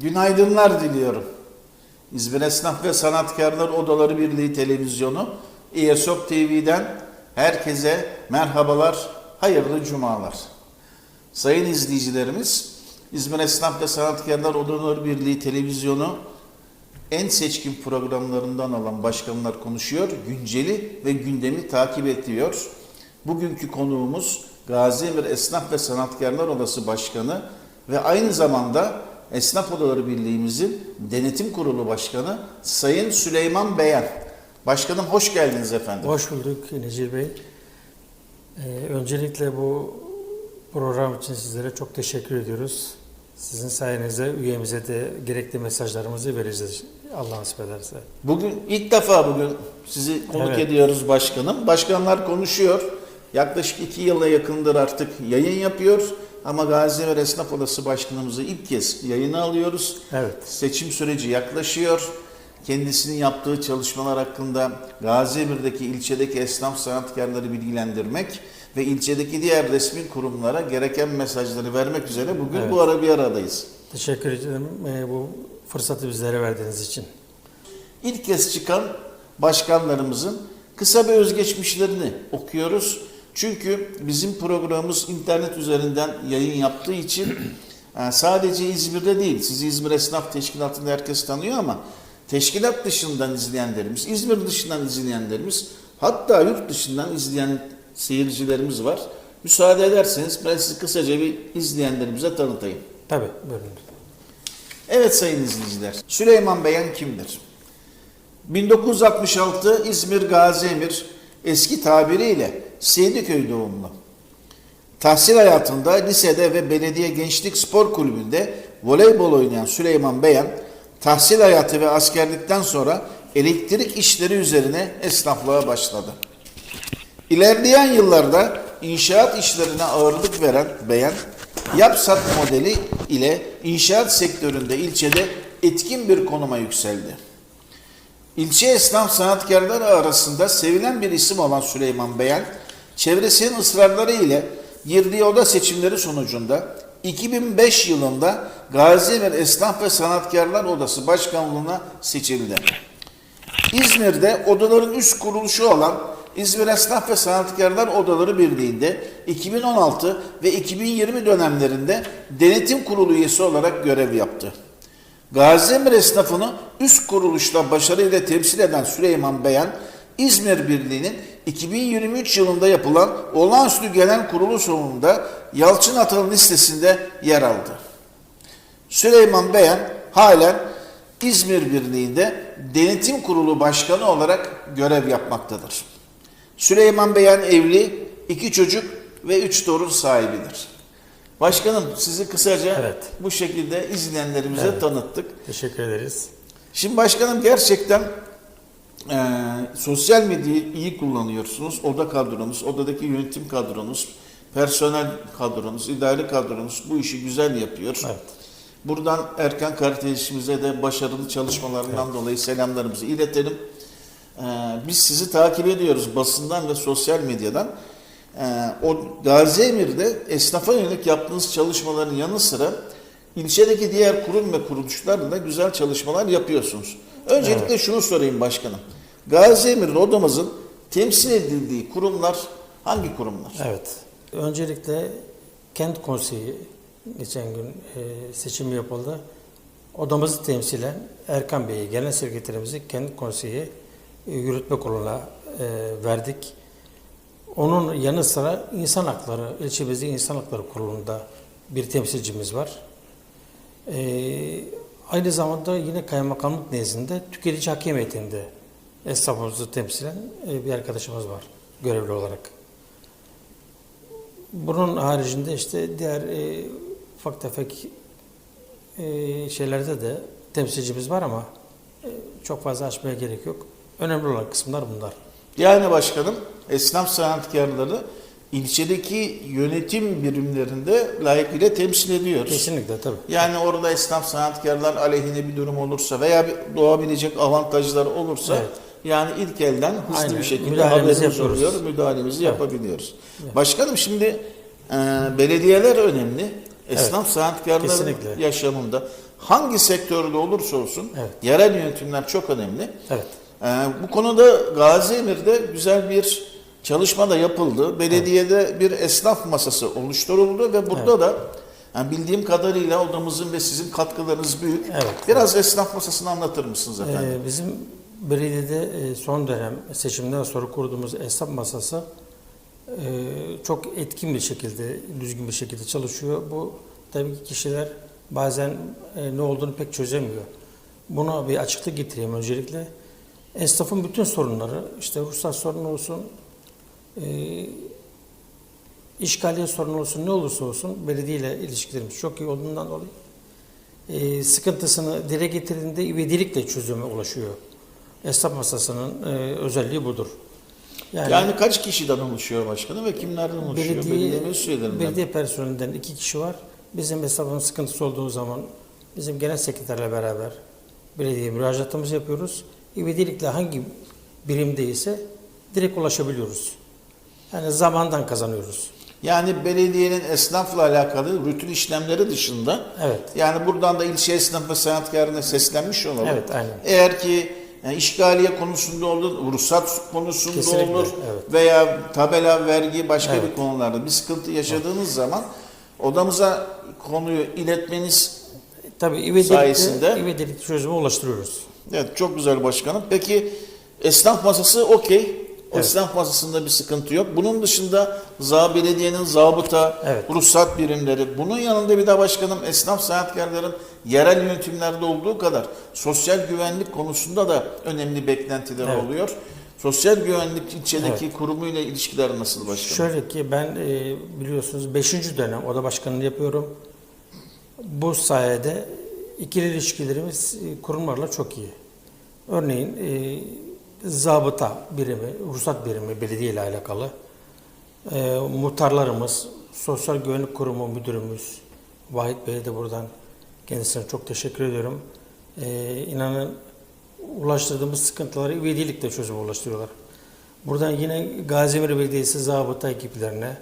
Günaydınlar diliyorum. İzmir Esnaf ve Sanatkarlar Odaları Birliği Televizyonu İESOK TV'den herkese merhabalar, hayırlı cumalar. Sayın izleyicilerimiz, İzmir Esnaf ve Sanatkarlar Odaları Birliği Televizyonu en seçkin programlarından olan başkanlar konuşuyor, günceli ve gündemi takip ediyor. Bugünkü konuğumuz Gazi Emir Esnaf ve Sanatkarlar Odası Başkanı ve aynı zamanda Esnaf Odaları Birliği'mizin Denetim Kurulu Başkanı Sayın Süleyman Beyan. Başkanım hoş geldiniz efendim. Hoş bulduk Necil Bey. Ee, öncelikle bu program için sizlere çok teşekkür ediyoruz. Sizin sayenizde üyemize de gerekli mesajlarımızı vereceğiz Allah nasip ederse. Bugün ilk defa bugün sizi konuk Evet. ediyoruz başkanım. Başkanlar konuşuyor. Yaklaşık iki yıla yakındır artık yayın yapıyor. Ama Gazi Emir Esnaf Odası Başkanımızı ilk kez yayına alıyoruz. Evet. Seçim süreci yaklaşıyor. Kendisinin yaptığı çalışmalar hakkında Gazi Emir'deki ilçedeki esnaf sanatkarları bilgilendirmek ve ilçedeki diğer resmi kurumlara gereken mesajları vermek üzere bugün Evet. bu ara bir aradayız. Teşekkür ederim ee, bu fırsatı bizlere verdiğiniz için. İlk kez çıkan başkanlarımızın kısa bir özgeçmişlerini okuyoruz. Çünkü bizim programımız internet üzerinden yayın yaptığı için e, sadece İzmir'de değil, sizi İzmir Esnaf Teşkilatı'nda herkes tanıyor ama teşkilat dışından izleyenlerimiz, İzmir dışından izleyenlerimiz, hatta yurt dışından izleyen seyircilerimiz var. Müsaade ederseniz ben sizi kısaca bir izleyenlerimize tanıtayım. Tabii buyurun. Evet sayın izleyiciler, Süleyman Beyan kimdir? 1966 İzmir Gazi Emir eski tabiriyle Seydiköy doğumlu. Tahsil hayatında lisede ve belediye gençlik spor kulübünde voleybol oynayan Süleyman Beyan, tahsil hayatı ve askerlikten sonra elektrik işleri üzerine esnaflığa başladı. İlerleyen yıllarda inşaat işlerine ağırlık veren Beyan, Yapsat modeli ile inşaat sektöründe ilçede etkin bir konuma yükseldi. İlçe esnaf sanatkarları arasında sevilen bir isim olan Süleyman Beyan, çevresinin ısrarları ile girdiği oda seçimleri sonucunda 2005 yılında Gaziemir Esnaf ve Sanatkarlar Odası Başkanlığına seçildi. İzmir'de odaların üst kuruluşu olan İzmir Esnaf ve Sanatkarlar Odaları Birliği'nde 2016 ve 2020 dönemlerinde denetim kurulu üyesi olarak görev yaptı. Gaziemir esnafını üst kuruluşta başarıyla temsil eden Süleyman Beyan, İzmir Birliği'nin 2023 yılında yapılan olağanüstü genel kurulu sonunda Yalçın Atal'ın listesinde yer aldı. Süleyman Beyan halen İzmir Birliği'nde denetim kurulu başkanı olarak görev yapmaktadır. Süleyman Beyan evli, iki çocuk ve üç torun sahibidir. Başkanım sizi kısaca Evet. bu şekilde izleyenlerimize Evet. tanıttık. Teşekkür ederiz. Şimdi başkanım gerçekten eee, sosyal medyayı iyi kullanıyorsunuz. Oda kadronuz, odadaki yönetim kadronuz, personel kadronuz, idari kadronuz bu işi güzel yapıyor. Evet. Buradan Erkan kardeşimize de başarılı çalışmalarından dolayı selamlarımızı iletelim. Ee, biz sizi takip ediyoruz basından ve sosyal medyadan. Ee, o Gazi Emir'de esnafa yönelik yaptığınız çalışmaların yanı sıra ilçedeki diğer kurum ve kuruluşlarla da güzel çalışmalar yapıyorsunuz. Öncelikle şunu sorayım başkanım. Gazi Emir'de odamızın temsil edildiği kurumlar hangi kurumlar? Evet. Öncelikle kent konseyi geçen gün e, seçim yapıldı. Odamızı temsilen Erkan Bey'i, genel sekreterimizi kent konseyi e, yürütme kuruluna e, verdik. Onun yanı sıra insan hakları, ilçemizde insan hakları kurulunda bir temsilcimiz var. E, aynı zamanda yine kaymakamlık nezdinde tüketici hakem esnafımızı temsilen e, bir arkadaşımız var görevli olarak. Bunun haricinde işte diğer e, ufak tefek e, şeylerde de temsilcimiz var ama e, çok fazla açmaya gerek yok. Önemli olan kısımlar bunlar. Yani başkanım esnaf sanatkarları ilçedeki yönetim birimlerinde layıkıyla temsil ediyoruz. Kesinlikle tabii. Yani orada esnaf sanatkarlar aleyhine bir durum olursa veya bir doğabilecek avantajlar olursa Evet. Yani ilk elden hızlı Aynen. bir şekilde Müdahalemizi yapıyoruz. oluyor, müdahalemizi Evet. yapabiliyoruz. Başkanım şimdi e, belediyeler önemli. esnaf sanatkarların Kesinlikle. yaşamında hangi sektörde olursa olsun Evet. yerel yönetimler çok önemli. Evet. Ee, bu konuda Gazi Emir'de güzel bir çalışma da yapıldı. Belediyede bir esnaf masası oluşturuldu ve burada da yani bildiğim kadarıyla odamızın ve sizin katkılarınız büyük. Evet. Biraz esnaf masasını anlatır mısınız efendim? Ee, bizim belediyede e, son dönem seçimden sonra kurduğumuz esnaf masası e, çok etkin bir şekilde, düzgün bir şekilde çalışıyor. Bu tabii ki kişiler bazen e, ne olduğunu pek çözemiyor. Buna bir açıklık getireyim öncelikle. Esnafın bütün sorunları, işte ruhsat sorunu olsun, işgaliye sorunu olsun, ne olursa olsun belediye ile ilişkilerimiz çok iyi olduğundan dolayı sıkıntısını dile getirdiğinde ivedilikle çözüme ulaşıyor. Esnaf masasının e, özelliği budur. Yani, kaç kişiden oluşuyor başkanım ve kimlerden oluşuyor? belediye, Belediye belediye personelinden iki kişi var. Bizim esnafın sıkıntısı olduğu zaman bizim genel sekreterle beraber belediyeye müracaatımızı yapıyoruz. İvedilikle hangi birimdeyse direkt ulaşabiliyoruz. Yani zamandan kazanıyoruz. Yani belediyenin esnafla alakalı rutin işlemleri dışında Evet. yani buradan da ilçe esnaf ve sanatkarına seslenmiş olalım. Evet, aynen. Eğer ki yani işgaliye konusunda olur, ruhsat konusunda Kesinlikle, olur evet. veya tabela, vergi başka Evet. bir konularda bir sıkıntı yaşadığınız zaman odamıza konuyu iletmeniz Tabii ivedilikle, Sayesinde- ivedilikle çözüme ulaştırıyoruz. evet çok güzel başkanım. Peki esnaf masası okey. Evet. Esnaf masasında bir sıkıntı yok. Bunun dışında za belediyenin zabıta, Evet. ruhsat birimleri. Bunun yanında bir de başkanım esnaf sanatkarların yerel yönetimlerde olduğu kadar sosyal güvenlik konusunda da önemli beklentiler Evet. oluyor. Sosyal güvenlik ilçedeki kurumuyla ilişkiler nasıl başkanım? Şöyle ki ben e, biliyorsunuz 5. dönem oda başkanlığı yapıyorum. Bu sayede ikili ilişkilerimiz e, kurumlarla çok iyi. Örneğin e, zabıta birimi, ruhsat birimi belediye ile alakalı. E, muhtarlarımız, Sosyal Güvenlik Kurumu müdürümüz Vahit Bey'e de buradan kendisine çok teşekkür ediyorum. E, inanın ulaştırdığımız sıkıntıları ivedilikle çözüme ulaştırıyorlar. Buradan yine Gazimir Belediyesi zabıta ekiplerine,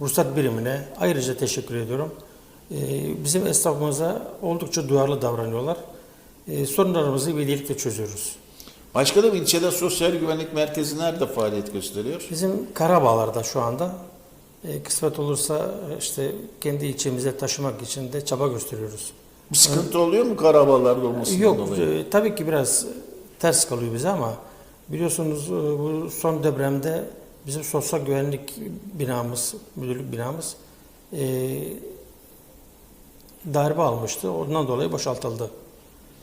ruhsat birimine ayrıca teşekkür ediyorum. Ee, Bizim esnafımıza oldukça duyarlı davranıyorlar. Ee, Sorunlarımızı ivedilikle çözüyoruz. Başkanım ilçede sosyal güvenlik merkezi nerede faaliyet gösteriyor? Bizim Karabağlar'da şu anda e, kısmet olursa e, işte kendi ilçemize taşımak için de çaba gösteriyoruz. Bir sıkıntı oluyor mu karabalarda olmasından Yok, dolayı? e, tabii ki biraz ters kalıyor bize ama biliyorsunuz e, bu son depremde bizim sosyal güvenlik binamız, müdürlük binamız e, darbe almıştı. Ondan dolayı boşaltıldı.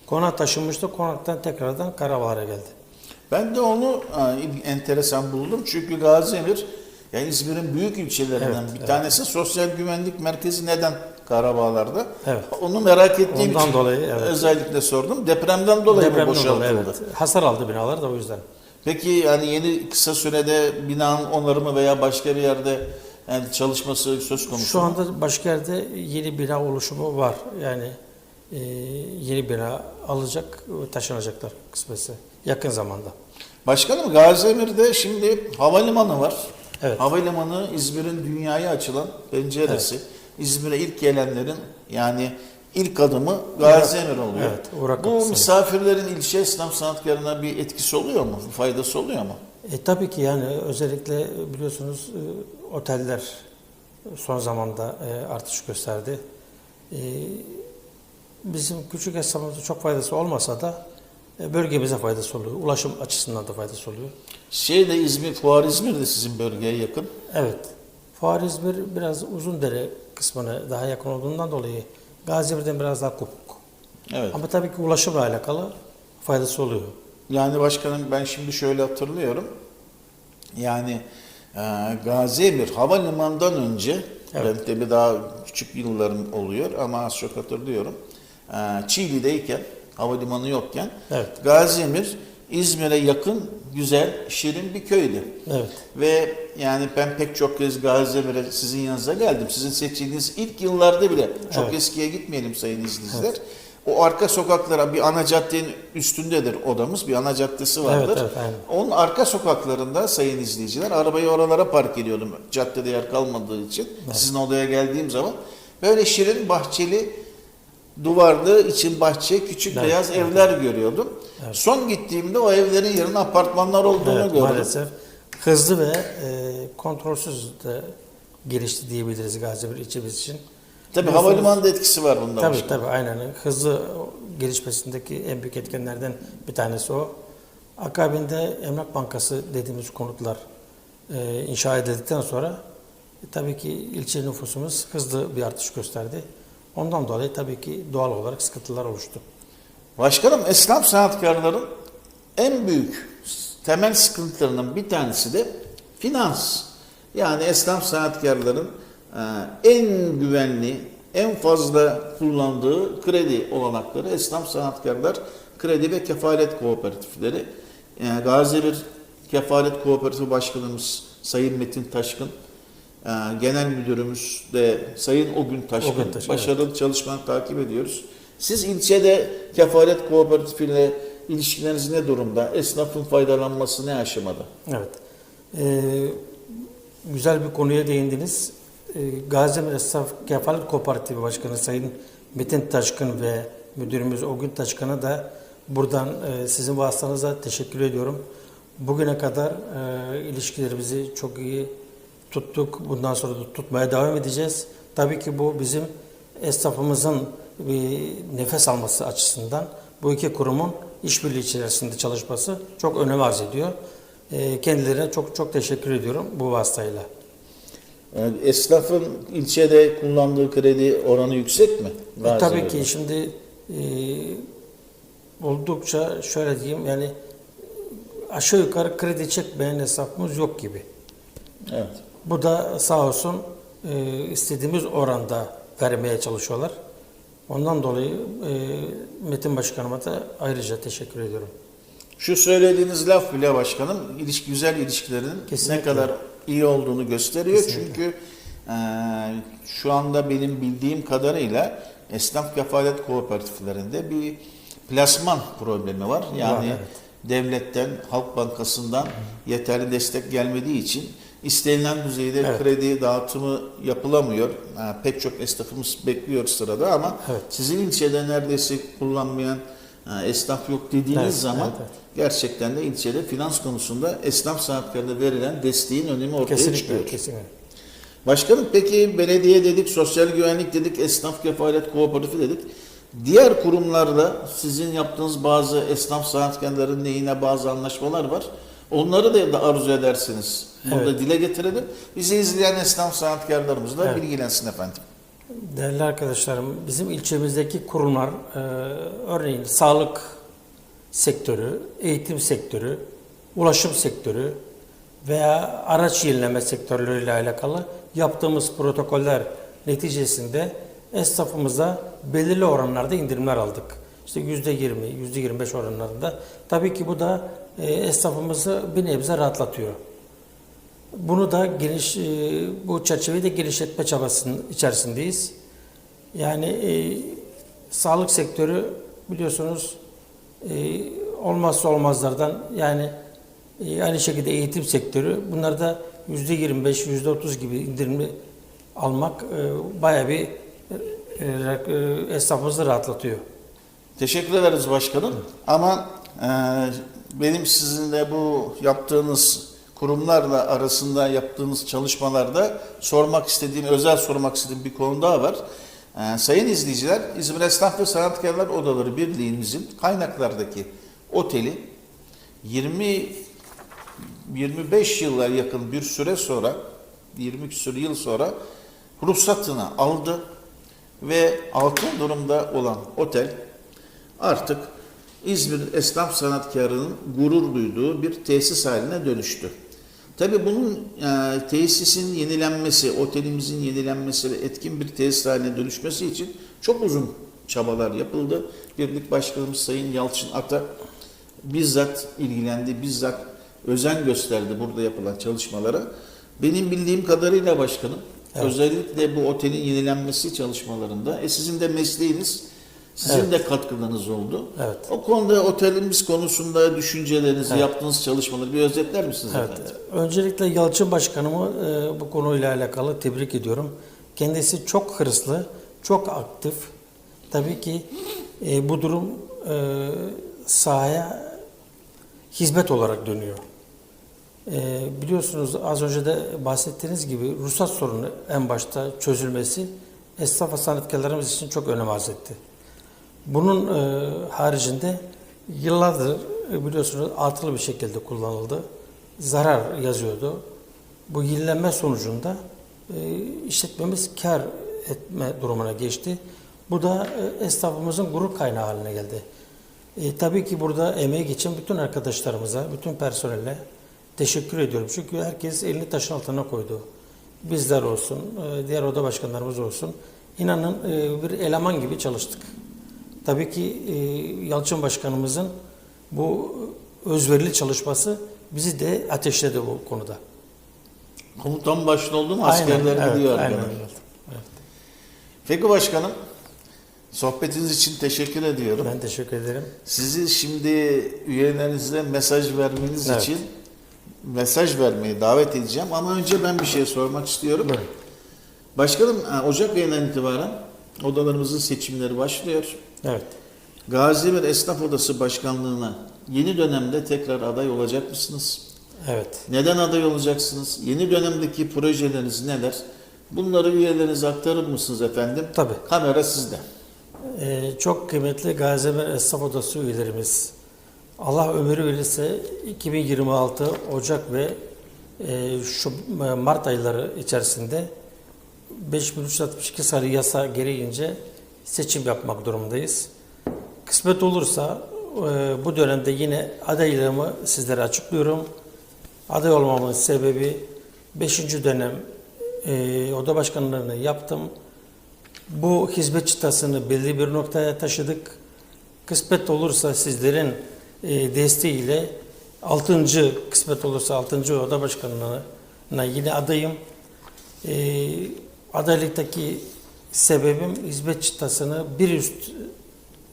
Konak taşınmıştı. Konaktan tekrardan Karabağlar'a geldi. Ben de onu ha, enteresan buldum. Çünkü Gaziemir yani İzmir'in büyük ilçelerinden Evet, bir evet. tanesi. Sosyal güvenlik merkezi neden Karabağlar'da? Evet. Onu merak ettiğim Ondan için dolayı, evet. özellikle sordum. Depremden dolayı mı Depremden boşaltıldı? dolayı evet. Hasar aldı binalar da o yüzden. Peki yani yeni kısa sürede binanın onarımı veya başka bir yerde yani çalışması söz konusu Şu anda başka yerde yeni bina oluşumu var. Yani e, yeni bina alacak taşınacaklar kısmetse yakın zamanda. Başkanım Gaziemir'de şimdi havalimanı var. Evet. Havalimanı İzmir'in dünyaya açılan penceresi. İzmir'e ilk gelenlerin yani ilk adımı Gaziemir oluyor. evet, Bu misafirlerin ilçe esnaf sanatkarına bir etkisi oluyor mu? Faydası oluyor mu? E, tabii ki yani özellikle biliyorsunuz e, oteller son zamanda e, artış gösterdi. Bizim küçük esnafımıza çok faydası olmasa da e, bölgemize faydası oluyor. Ulaşım açısından da faydası oluyor. Şeyde İzmir, Fuar İzmir de sizin bölgeye yakın. Evet. Fuar İzmir biraz Uzundere kısmına daha yakın olduğundan dolayı Gaziantep'ten biraz daha kopuk. Evet. Ama tabii ki ulaşımla alakalı faydası oluyor. Yani başkanım ben şimdi şöyle hatırlıyorum. Yani e, Gaziemir havalimanından önce Evet. ben tabii daha küçük yıllarım oluyor ama az çok hatırlıyorum. E, Çiğli'deyken havalimanı yokken Evet. Gaziemir İzmir'e yakın güzel şirin bir köydü. Evet. Ve yani ben pek çok kez Gaziemir'e sizin yanınıza geldim. Sizin seçtiğiniz ilk yıllarda bile çok Evet. eskiye gitmeyelim sayın izleyiciler. O arka sokaklara bir ana caddenin üstündedir odamız. Bir ana caddesi vardır. evet, aynen. Onun arka sokaklarında sayın izleyiciler arabayı oralara park ediyordum. Caddede yer kalmadığı için. Sizin odaya geldiğim zaman. böyle şirin bahçeli duvarlı için bahçe küçük Evet, beyaz evet. evler görüyordum. Evet. Son gittiğimde o evlerin yerine apartmanlar olduğunu Evet, gördüm. maalesef hızlı ve e, kontrolsüz de gelişti diyebiliriz Gaziantep ilçemiz için. Tabii Biliyorsunuz- havalimanı da etkisi var bunda. Tabii başkanım. tabii aynen. Hızlı gelişmesindeki en büyük etkenlerden bir tanesi o. Akabinde Emlak Bankası dediğimiz konutlar e, inşa edildikten sonra e, tabii ki ilçe nüfusumuz hızlı bir artış gösterdi. Ondan dolayı tabii ki doğal olarak sıkıntılar oluştu. Başkanım esnaf sanatkarların en büyük temel sıkıntılarının bir tanesi de finans. Yani esnaf sanatkarların e, en güvenli, en fazla kullandığı kredi olanakları esnaf sanatkarlar kredi ve kefalet kooperatifleri. Yani Gazi bir kefalet kooperatifi başkanımız Sayın Metin Taşkın, genel müdürümüz de Sayın Ogün Taşkın, Ogün Taşkın, başarılı çalışmalarını takip ediyoruz. Siz ilçede kefalet kooperatifiyle ilişkileriniz ne durumda? Esnafın faydalanması ne aşamada? Evet. Ee, güzel bir konuya değindiniz. Ee, Gaziantep Esnaf Kefalet Kooperatifi Başkanı Sayın Metin Taşkın ve müdürümüz Ogün Taşkın'a da buradan e, sizin vasıtanıza teşekkür ediyorum. Bugüne kadar e, ilişkilerimizi çok iyi tuttuk. Bundan sonra da tutmaya devam edeceğiz. Tabii ki bu bizim esnafımızın bir nefes alması açısından bu iki kurumun işbirliği içerisinde çalışması çok önem arz ediyor. Ee, Kendilerine çok çok teşekkür ediyorum bu vasıtayla. Yani esnafın ilçede kullandığı kredi oranı yüksek mi? E, tabii ki şimdi e, oldukça şöyle diyeyim yani aşağı yukarı kredi çekmeyen esnafımız yok gibi. Evet. Bu da sağ olsun e, istediğimiz oranda vermeye çalışıyorlar. Ondan dolayı e, Metin Başkanıma da ayrıca teşekkür ediyorum. Şu söylediğiniz laf bile başkanım ilişki, güzel ilişkilerin ne Kesinlikle. kadar iyi olduğunu gösteriyor. Kesinlikle. Çünkü e, şu anda benim bildiğim kadarıyla esnaf kefalet kooperatiflerinde bir plasman problemi var. Yani Var, evet. devletten, Halk Bankası'ndan yeterli destek gelmediği için istenilen düzeyde Evet. kredi dağıtımı yapılamıyor. Ha, pek çok esnafımız bekliyor sırada ama Evet. sizin ilçede neredeyse kullanmayan esnaf yok dediğiniz Evet, zaman evet, evet. gerçekten de ilçede finans konusunda esnaf sanatkarına verilen desteğin önemi ortaya Kesinlikle, çıkıyor. kesinlikle. Başkanım peki belediye dedik, sosyal güvenlik dedik, esnaf kefalet kooperatifi dedik. Diğer kurumlarla sizin yaptığınız bazı esnaf sanatkarların lehine bazı anlaşmalar var. Onları da arzu edersiniz. Burada Evet. dile getirelim. Bizi izleyen esnaf sanatkarlarımız da Evet. bilgilensin efendim. Değerli arkadaşlarım, bizim ilçemizdeki kurumlar, e, örneğin sağlık sektörü, eğitim sektörü, ulaşım sektörü veya araç yenileme sektörleriyle alakalı yaptığımız protokoller neticesinde esnafımıza belirli oranlarda indirimler aldık. İşte yüzde 20, yüzde 25 oranlarında. Tabii ki bu da e, esnafımızı bir nebze rahatlatıyor. Bunu da geniş, e, bu çerçeveyi de genişletme çabasının içerisindeyiz. Yani e, sağlık sektörü biliyorsunuz e, olmazsa olmazlardan yani e, aynı şekilde eğitim sektörü bunlarda yüzde 25, yüzde 30 gibi indirimli almak e, bayağı bir e, e, esnafımızı rahatlatıyor. Teşekkür ederiz başkanım. Ama e, benim sizinle bu yaptığınız kurumlarla arasında yaptığınız çalışmalarda sormak istediğim, özel sormak istediğim bir konu daha var. E, sayın izleyiciler, İzmir Esnaf ve Sanatkarlar Odaları Birliği'mizin kaynaklardaki oteli 20 25 yıla yakın bir süre sonra 20 küsur yıl sonra ruhsatını aldı ve altın durumda olan otel artık İzmir esnaf sanatkarının gurur duyduğu bir tesis haline dönüştü. Tabii bunun e, tesisin yenilenmesi, otelimizin yenilenmesi ve etkin bir tesis haline dönüşmesi için çok uzun çabalar yapıldı. Birlik Başkanımız Sayın Yalçın Ata bizzat ilgilendi, bizzat özen gösterdi burada yapılan çalışmalara. Benim bildiğim kadarıyla başkanım, Evet. özellikle bu otelin yenilenmesi çalışmalarında, e sizin de mesleğiniz, sizin Evet. de katkılarınız oldu. Evet. O konuda otelimiz konusunda düşüncelerinizi, Evet. yaptığınız çalışmaları bir özetler misiniz Evet. efendim? Öncelikle Yalçın Başkanımı e, bu konuyla alakalı tebrik ediyorum. Kendisi çok hırslı, çok aktif. Tabii ki e, bu durum e, sahaya hizmet olarak dönüyor. E, biliyorsunuz az önce de bahsettiğiniz gibi ruhsat sorunu en başta çözülmesi esnaf ve sanatkarlarımız için çok önem arz etti. Bunun e, haricinde yıllardır e, biliyorsunuz altılı bir şekilde kullanıldı. Zarar yazıyordu. Bu yenilenme sonucunda e, işletmemiz kar etme durumuna geçti. Bu da e, esnafımızın gurur kaynağı haline geldi. E, tabii ki burada emeği geçen bütün arkadaşlarımıza, bütün personele teşekkür ediyorum. Çünkü herkes elini taşın altına koydu. Bizler olsun, e, diğer oda başkanlarımız olsun. İnanın e, bir eleman gibi çalıştık. Tabii ki e, Yalçın Başkanımızın bu özverili çalışması bizi de ateşledi bu konuda. Komutan başta oldu mu askerler evet, gidiyor aynen arkadan. öyle. Evet. Peki başkanım, sohbetiniz için teşekkür ediyorum. Ben teşekkür ederim. Sizi şimdi üyelerinize mesaj vermeniz Evet. için mesaj vermeyi davet edeceğim ama önce ben bir şey sormak istiyorum. Buyurun. Başkanım, Ocak ayından itibaren odalarımızın seçimleri başlıyor. Evet. Gaziemir Esnaf Odası Başkanlığı'na yeni dönemde tekrar aday olacak mısınız? Evet. Neden aday olacaksınız? Yeni dönemdeki projeleriniz neler? Bunları üyelerinize aktarır mısınız efendim? Tabii. Kamera sizde. Ee, çok kıymetli Gaziantep Esnaf Odası üyelerimiz. Allah ömrü verirse 2026 Ocak ve e, şu e, Mart ayları içerisinde 5362 sayılı yasa gereğince seçim yapmak durumundayız. Kısmet olursa e, bu dönemde yine adaylığımı sizlere açıklıyorum. Aday olmamın sebebi 5. dönem e, oda başkanlığını yaptım. Bu hizmet çıtasını belli bir noktaya taşıdık. Kısmet olursa sizlerin e, desteğiyle 6. kısmet olursa 6. oda başkanlığına yine adayım. E, adaylıktaki sebebim hizmet çıtasını bir üst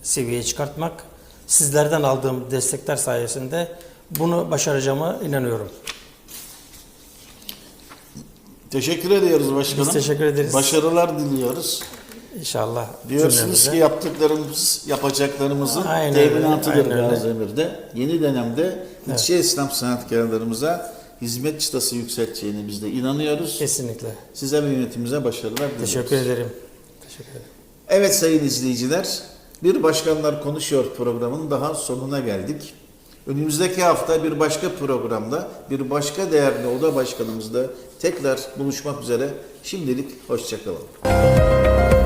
seviyeye çıkartmak. Sizlerden aldığım destekler sayesinde bunu başaracağıma inanıyorum. Teşekkür ediyoruz başkanım. Biz teşekkür ederiz. Başarılar diliyoruz. İnşallah. Diyorsunuz cümlemize. ki yaptıklarımız, yapacaklarımızın teminatıdır aynen öyle. Gaziemir'de. Yeni dönemde ilçe esnaf sanatkarlarımıza hizmet çıtası yükselteceğine biz de inanıyoruz. Kesinlikle. Size ve yönetimimize başarılar diliyoruz. Teşekkür ederim. Teşekkür ederim. Evet sayın izleyiciler, Bir Başkanlar Konuşuyor programının daha sonuna geldik. Önümüzdeki hafta bir başka programda, bir başka değerli oda başkanımızla tekrar buluşmak üzere. Şimdilik hoşçakalın.